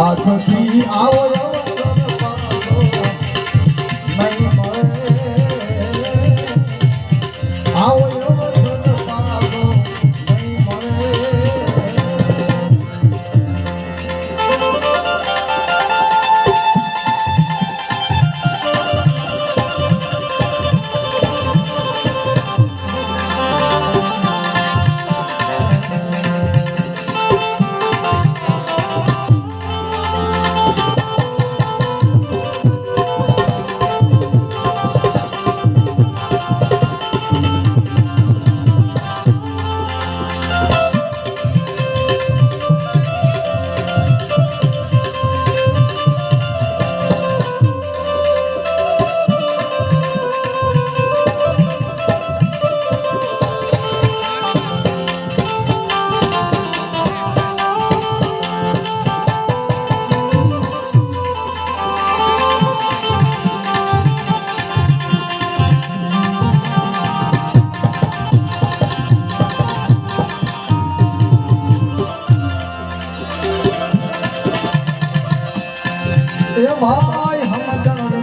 आखती आओ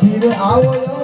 Ah,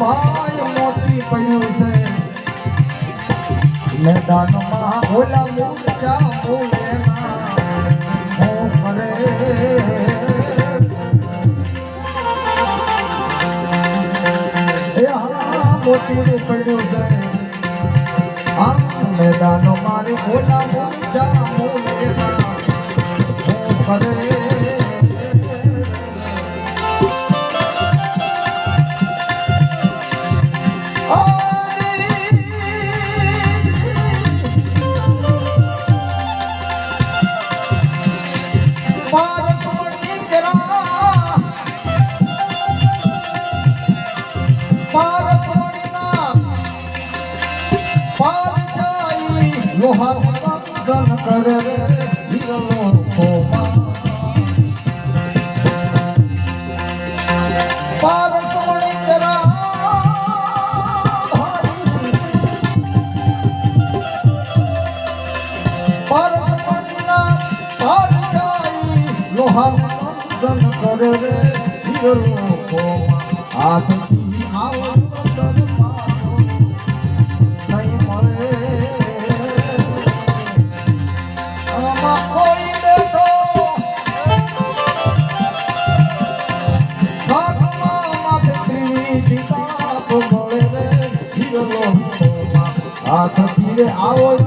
ભાઈ મોતી પડ્યું છે. મેદાનમાં ઓલા મૂર્ખા બોલે હું કરે મોતી પડ્યું છે. આ મેદાનો મારે ઓલા મૂર્ખા બોલે મદન કરે હિરનો ખોપા કરે હિરનો ખોપા હાથથી হাত ফিরে আওয়াজ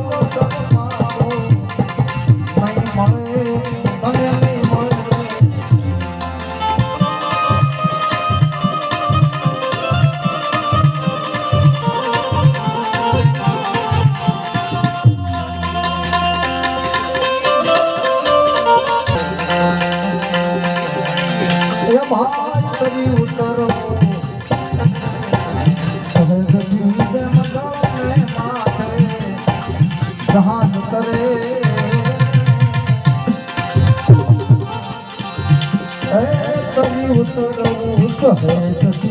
হয়ে থাকি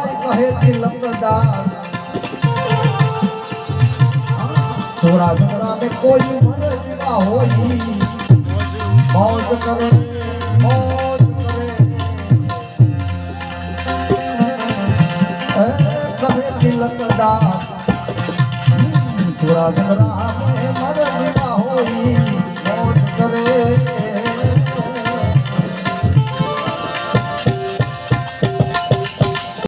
છોરા છોરા ને કોઈ મરજના હોઈ મોજ કરે મોજ કરે. કરે તિલકદા છોરા છોરા ને મરજના હોઈ મોજ કરે.